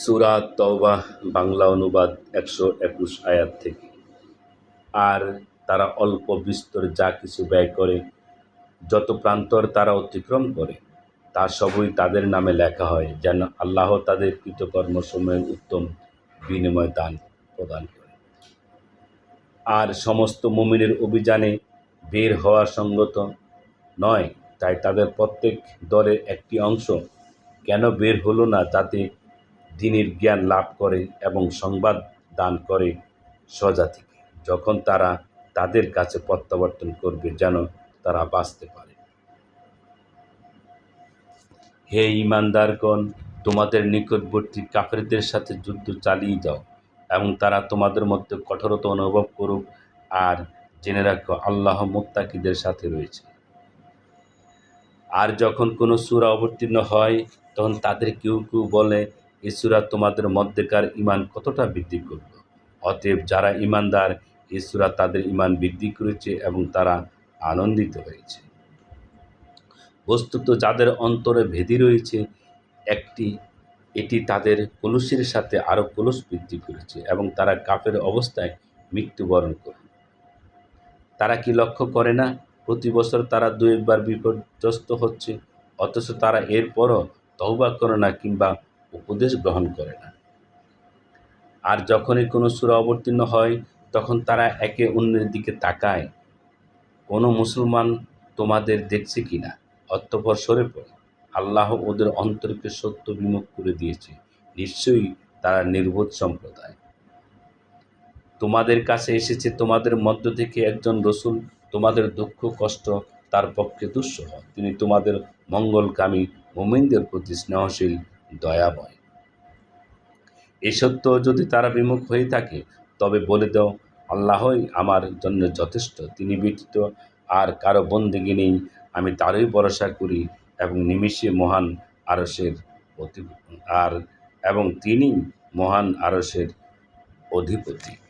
সূরা তওবাহ বাংলা অনুবাদ একশো একুশ আয়াত থেকে। আর তারা অল্প বিস্তর যা কিছু ব্যয় করে, যত প্রান্তর তারা অতিক্রম করে, তা সবই তাদের নামে লেখা হয়, যেন আল্লাহ তাদের কৃতকর্মসমূহের উত্তম বিনিময় দান প্রদান করে। আর সমস্ত মুমিনের অভিযানে বের হওয়া সঙ্গত নয়, তাই তাদের প্রত্যেক দলের একটি অংশ কেন বের হলো না, যাতে দিনের জ্ঞান লাভ করে এবং সংবাদ দান করে স্বজাতিকে, যখন তারা তাদের কাছে প্রত্যাবর্তন করবে যেন তারা বাঁচতে পারে। হে ইমানদারগণ, তোমাদের নিকটবর্তী কাফেরদের সাথে যুদ্ধ চালিয়ে যাও এবং তারা তোমাদের মধ্যে কঠোরতা অনুভব করুক। আর জেনে রাখো, আল্লাহ মুত্তাকিদের সাথে রয়েছে। আর যখন কোনো সূরা অবতীর্ণ হয়, তখন তাদের কেউ কেউ বলে এ তোমাদের মধ্যেকার ইমান কতটা বৃদ্ধি করল? অতএব যারা ইমানদার এ তাদের ইমান বৃদ্ধি করেছে এবং তারা আনন্দিত হয়েছে। বস্তুত যাদের অন্তরে ভেদি রয়েছে, একটি, এটি তাদের কলুষের সাথে আরও কলুষ বৃদ্ধি করেছে এবং তারা কাফের অবস্থায় মৃত্যুবরণ করে। তারা কি লক্ষ্য করে না? প্রতি বছর তারা দু একবার বিপর্যস্ত হচ্ছে, অথচ তারা এরপরও তহবা করে না কিংবা উপদেশ গ্রহণ করে না। আর যখনই কোনো সুরা অবতীর্ণ হয়, তখন তারা একে অন্যের দিকে তাকায়। কোনো মুসলমান তোমাদের দেখছে কি না? অতঃপর সরে পড়ে। আল্লাহ ওদের অন্তরকে সত্য বিমুখ করে দিয়েছে। নিশ্চয়ই তারা নির্বোধ সম্প্রদায়। তোমাদের কাছে এসেছে, তোমাদের মধ্য থেকে একজন রসুল, তোমাদের দুঃখ, কষ্ট তার পক্ষে দুঃসহ তিনি তোমাদের মঙ্গলকামী মোমিনদের প্রতি স্নেহশীল দয়াময়। এ সত্য যদি তারা বিমুখ হয়ে থাকে, তবে বলে দাও, আল্লাহই আমার জন্য যথেষ্ট। তিনি ব্যতীত আর কারও বন্দিগি নেই। আমি তারই ভরসা করি এবং নিমিষে মহান আরসের অতি আর এবং তিনি মহান আরসের অধিপতি।